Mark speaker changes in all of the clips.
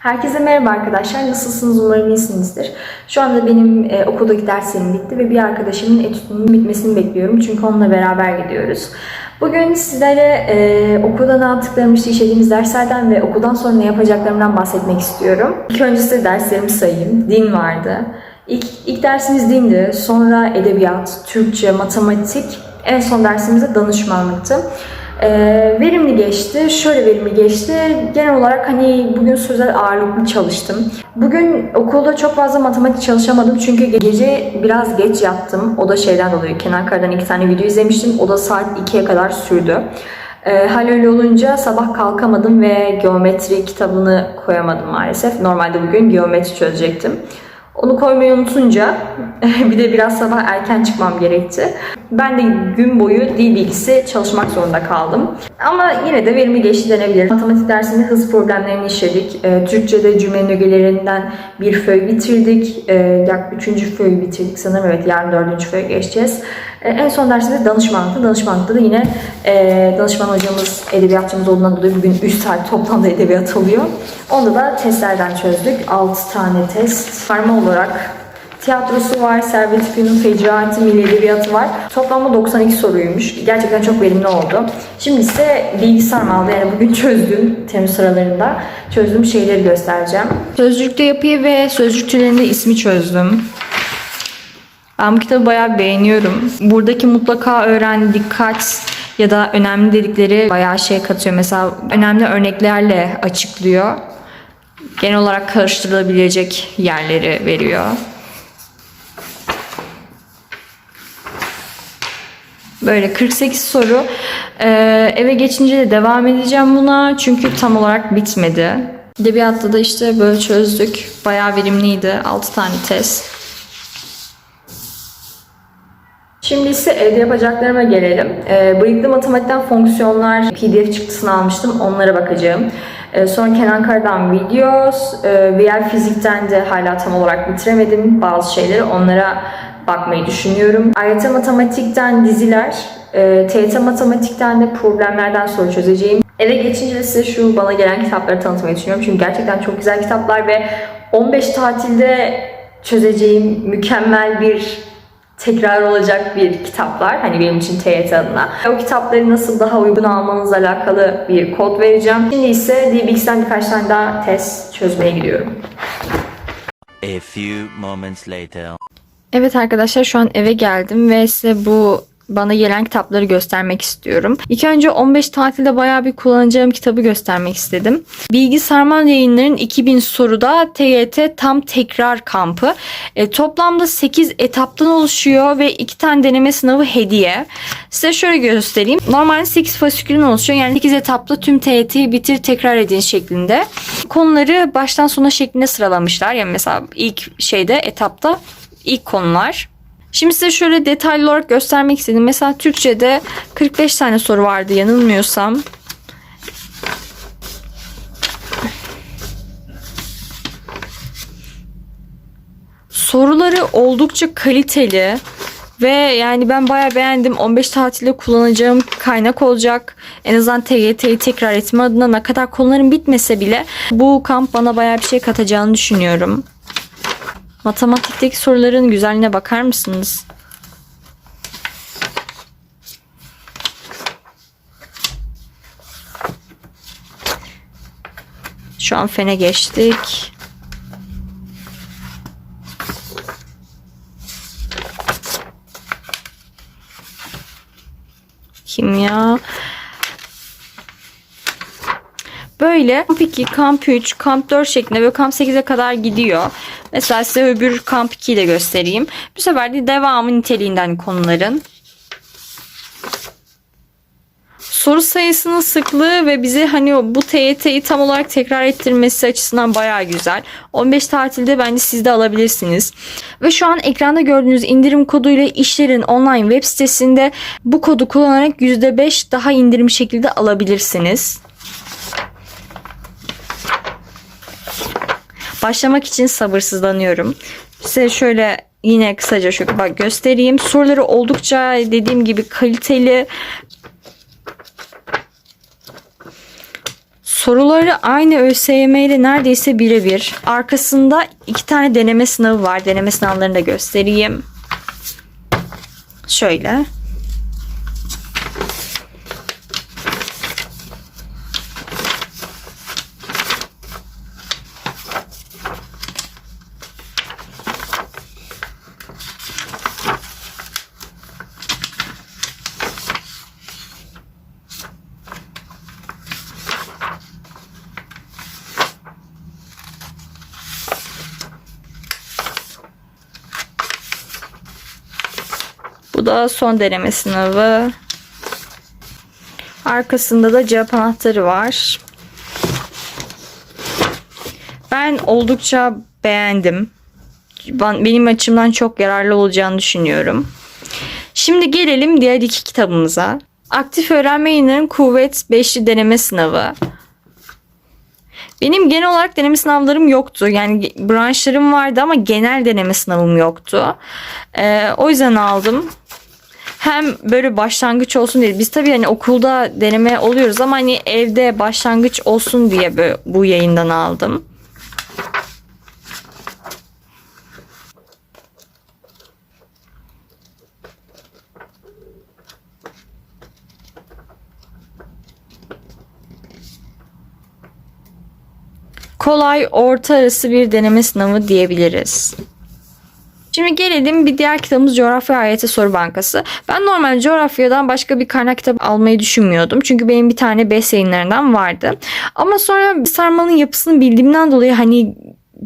Speaker 1: Herkese merhaba arkadaşlar. Nasılsınız? Umarım iyisinizdir. Şu anda benim e, okuldaki derslerim bitti ve bir arkadaşımın etütünün bitmesini bekliyorum. Çünkü onunla beraber gidiyoruz. Bugün sizlere e, okulda ne yaptıklarımı, işlediğimiz derslerden ve okuldan sonra ne yapacaklarımdan bahsetmek istiyorum. İlk önce size derslerimi sayayım. Din vardı. İlk, ilk dersimiz dindi. Sonra edebiyat, Türkçe, matematik. En son dersimiz de danışmanlıktı. Ee, verimli geçti. Şöyle verimli geçti. Genel olarak hani bugün sözel ağırlıklı çalıştım. Bugün okulda çok fazla matematik çalışamadım çünkü gece biraz geç yattım. O da şeyden dolayı. Kenan Kara'dan iki tane video izlemiştim. O da saat 2'ye kadar sürdü. Ee, hal öyle olunca sabah kalkamadım ve geometri kitabını koyamadım maalesef. Normalde bugün geometri çözecektim. Onu koymayı unutunca bir de biraz sabah erken çıkmam gerekti. Ben de gün boyu dil bilgisi çalışmak zorunda kaldım. Ama yine de verimli geçti denebilir. Matematik dersinde hız problemlerini işledik. E, Türkçe'de cümlenin ögelerinden bir föy bitirdik. E, yak üçüncü föyü bitirdik sanırım. Evet yarın dördüncü föye geçeceğiz. E, en son dersimizde danışmanlıktı. Danışmanlıkta da yine e, danışman hocamız, edebiyatçımız olduğundan dolayı bugün 3 saat toplamda edebiyat oluyor. Onda da testlerden çözdük. 6 tane test. Karma olarak tiyatrosu var, Servet Fünun Fecaati Milli Edebiyatı var. Toplamda 92 soruymuş. Gerçekten çok verimli oldu. Şimdi ise bilgi sarmaldı. Yani bugün çözdüğüm Temmuz sıralarında çözdüğüm şeyleri göstereceğim. Sözcükte yapıyı ve sözcük türlerinde ismi çözdüm. Ben bu kitabı bayağı beğeniyorum. Buradaki mutlaka öğren, dikkat ya da önemli dedikleri bayağı şey katıyor. Mesela önemli örneklerle açıklıyor. Genel olarak karıştırılabilecek yerleri veriyor. Böyle 48 soru. Ee, eve geçince de devam edeceğim buna. Çünkü tam olarak bitmedi. Edebiyatta da işte böyle çözdük. Bayağı verimliydi. 6 tane test. Şimdi ise evde yapacaklarıma gelelim. Ee, bıyıklı matematikten fonksiyonlar pdf çıktısını almıştım. Onlara bakacağım. Ee, sonra Kenan Kara'dan videos, e, VL fizikten de hala tam olarak bitiremedim bazı şeyleri. Onlara bakmayı düşünüyorum. AYT matematikten diziler, e, TYT matematikten de problemlerden soru çözeceğim. Eve geçince de size şu bana gelen kitapları tanıtmayı düşünüyorum. Çünkü gerçekten çok güzel kitaplar ve 15 tatilde çözeceğim mükemmel bir tekrar olacak bir kitaplar. Hani benim için TYT adına. O kitapları nasıl daha uygun almanızla alakalı bir kod vereceğim. Şimdi ise DBX'ten birkaç tane daha test çözmeye gidiyorum.
Speaker 2: A few moments later.
Speaker 1: Evet arkadaşlar şu an eve geldim ve size bu bana gelen kitapları göstermek istiyorum. İlk önce 15 tatilde bayağı bir kullanacağım kitabı göstermek istedim. Bilgi Sarmal Yayınları'nın 2000 soruda TYT tam tekrar kampı. E, toplamda 8 etaptan oluşuyor ve 2 tane deneme sınavı hediye. Size şöyle göstereyim. Normalde 8 fasikülün oluşuyor. Yani 8 etapta tüm TYT'yi bitir tekrar edin şeklinde. Konuları baştan sona şeklinde sıralamışlar. Yani mesela ilk şeyde etapta ilk konular. Şimdi size şöyle detaylı olarak göstermek istedim. Mesela Türkçe'de 45 tane soru vardı yanılmıyorsam. Soruları oldukça kaliteli ve yani ben bayağı beğendim. 15 tatilde kullanacağım kaynak olacak. En azından TYT'yi tekrar etme adına ne kadar konularım bitmese bile bu kamp bana bayağı bir şey katacağını düşünüyorum. Matematikteki soruların güzelliğine bakar mısınız? Şu an fene geçtik. Kimya. Böyle kamp 2, kamp 3, kamp 4 şeklinde ve kamp 8'e kadar gidiyor. Mesela size öbür kamp 2'yi de göstereyim. Bu sefer de devamı niteliğinden konuların. Soru sayısının sıklığı ve bize hani bu TYT'yi tam olarak tekrar ettirmesi açısından bayağı güzel. 15 tatilde bence siz de alabilirsiniz. Ve şu an ekranda gördüğünüz indirim koduyla işlerin online web sitesinde bu kodu kullanarak %5 daha indirim şekilde alabilirsiniz. Başlamak için sabırsızlanıyorum. Size şöyle yine kısaca şu bak göstereyim. Soruları oldukça dediğim gibi kaliteli. Soruları aynı ÖSYM ile neredeyse birebir. Arkasında iki tane deneme sınavı var. Deneme sınavlarını da göstereyim. Şöyle. Da son deneme sınavı. Arkasında da cevap anahtarı var. Ben oldukça beğendim. Ben- Benim açımdan çok yararlı olacağını düşünüyorum. Şimdi gelelim diğer iki kitabımıza. Aktif Öğrenme Yayınları'nın Kuvvet 5'li deneme sınavı. Benim genel olarak deneme sınavlarım yoktu. Yani branşlarım vardı ama genel deneme sınavım yoktu. Ee, o yüzden aldım. Hem böyle başlangıç olsun diye. Biz tabii hani okulda deneme oluyoruz ama hani evde başlangıç olsun diye bu yayından aldım. kolay orta arası bir deneme sınavı diyebiliriz. Şimdi gelelim bir diğer kitabımız Coğrafya AYT Soru Bankası. Ben normalde coğrafyadan başka bir kaynak kitap almayı düşünmüyordum. Çünkü benim bir tane BES yayınlarından vardı. Ama sonra sarmalın yapısını bildiğimden dolayı hani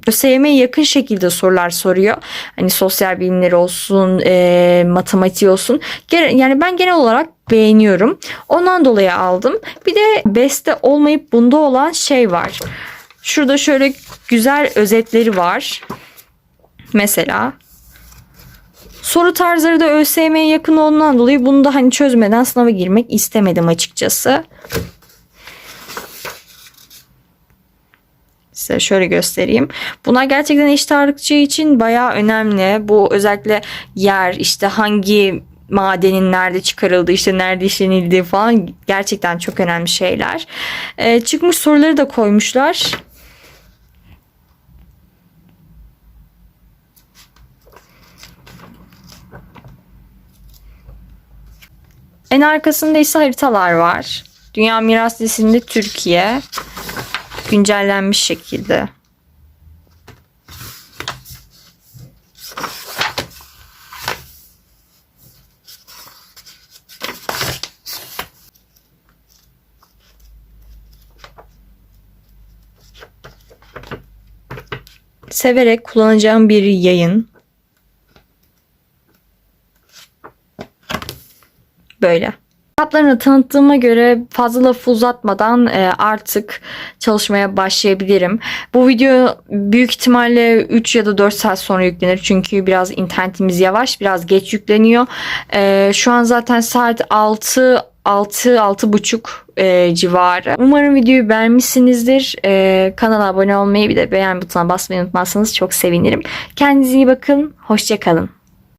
Speaker 1: ÖSYM'ye yakın şekilde sorular soruyor. Hani sosyal bilimler olsun, e, matematiği olsun. Yani ben genel olarak beğeniyorum. Ondan dolayı aldım. Bir de BES'te olmayıp bunda olan şey var. Şurada şöyle güzel özetleri var. Mesela soru tarzları da ÖSYM'ye yakın olduğundan dolayı bunu da hani çözmeden sınava girmek istemedim açıkçası. Size şöyle göstereyim. Bunlar gerçekten eşit ağırlıkçı için bayağı önemli. Bu özellikle yer işte hangi madenin nerede çıkarıldığı işte nerede işlenildiği falan gerçekten çok önemli şeyler. Ee, çıkmış soruları da koymuşlar. En arkasında ise haritalar var. Dünya Miras Listesi'nde Türkiye güncellenmiş şekilde. Severek kullanacağım bir yayın. Böyle. Kitaplarını tanıttığıma göre fazla lafı uzatmadan e, artık çalışmaya başlayabilirim. Bu video büyük ihtimalle 3 ya da 4 saat sonra yüklenir. Çünkü biraz internetimiz yavaş, biraz geç yükleniyor. E, şu an zaten saat 6 6 6 buçuk e, civarı. Umarım videoyu beğenmişsinizdir. E, kanala abone olmayı bir de beğen butonuna basmayı unutmazsanız çok sevinirim. Kendinize iyi bakın. Hoşçakalın.